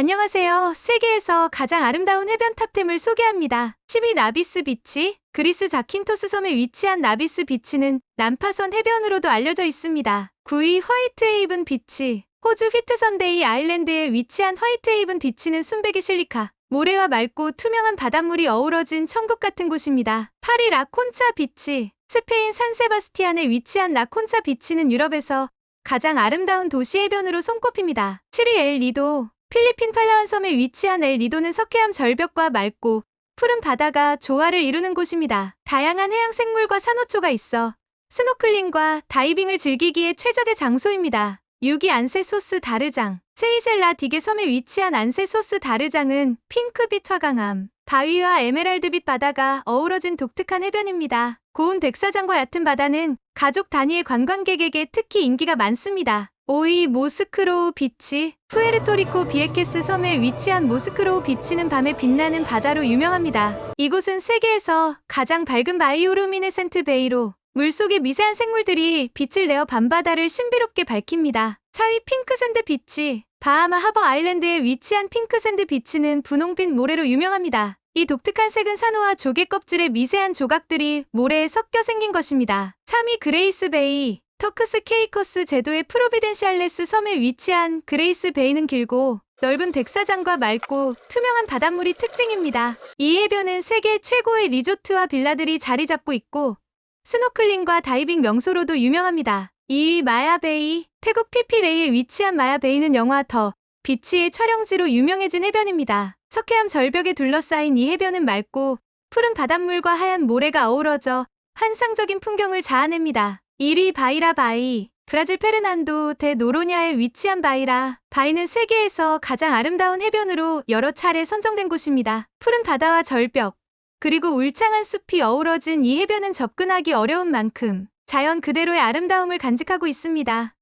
안녕하세요. 세계에서 가장 아름다운 해변 탑10을 소개합니다. 10위 나비스 비치. 그리스 자킨토스 섬에 위치한 나비스 비치는 난파선 해변으로도 알려져 있습니다. 9위 화이트 헤이븐 비치. 호주 휘트선데이 아일랜드에 위치한 화이트 헤이븐 비치는 순백의 실리카. 모래와 맑고 투명한 바닷물이 어우러진 천국 같은 곳입니다. 8위 라콘차 비치. 스페인 산세바스티안에 위치한 라콘차 비치는 유럽에서 가장 아름다운 도시 해변으로 손꼽힙니다. 7위 엘 리도. 필리핀 팔라완 섬에 위치한 엘 리도는 석회암 절벽과 맑고 푸른 바다가 조화를 이루는 곳입니다. 다양한 해양 생물과 산호초가 있어 스노클링과 다이빙을 즐기기에 최적의 장소입니다. 6위 안세소스 다르장. 세이셀라 디게 섬에 위치한 안세소스 다르장은 핑크빛 화강암, 바위와 에메랄드빛 바다가 어우러진 독특한 해변입니다. 고운 백사장과 얕은 바다는 가족 단위의 관광객에게 특히 인기가 많습니다. 5위 모스크로우 비치. 푸에르토리코 비에케스 섬에 위치한 모스크로우 비치는 밤에 빛나는 바다로 유명합니다. 이곳은 세계에서 가장 밝은 바이오루미네센트 베이로 물속의 미세한 생물들이 빛을 내어 밤바다를 신비롭게 밝힙니다. 4위 핑크샌드 비치. 바하마 하버 아일랜드에 위치한 핑크샌드 비치는 분홍빛 모래로 유명합니다. 이 독특한 색은 산호와 조개 껍질의 미세한 조각들이 모래에 섞여 생긴 것입니다. 3위 그레이스 베이. 터크스 케이커스 제도의 프로비덴시알레스 섬에 위치한 그레이스 베이는 길고 넓은 백사장과 맑고 투명한 바닷물이 특징입니다. 이 해변은 세계 최고의 리조트와 빌라들이 자리 잡고 있고 스노클링과 다이빙 명소로도 유명합니다. 2위 마야베이. 태국 피피레이에 위치한 마야베이는 영화 더 비치의 촬영지로 유명해진 해변입니다. 석회암 절벽에 둘러싸인 이 해변은 맑고 푸른 바닷물과 하얀 모래가 어우러져 환상적인 풍경을 자아냅니다. 1위 바이라 바이. 브라질 페르난도 데 노로냐에 위치한 바이라. 바이는 세계에서 가장 아름다운 해변으로 여러 차례 선정된 곳입니다. 푸른 바다와 절벽, 그리고 울창한 숲이 어우러진 이 해변은 접근하기 어려운 만큼 자연 그대로의 아름다움을 간직하고 있습니다.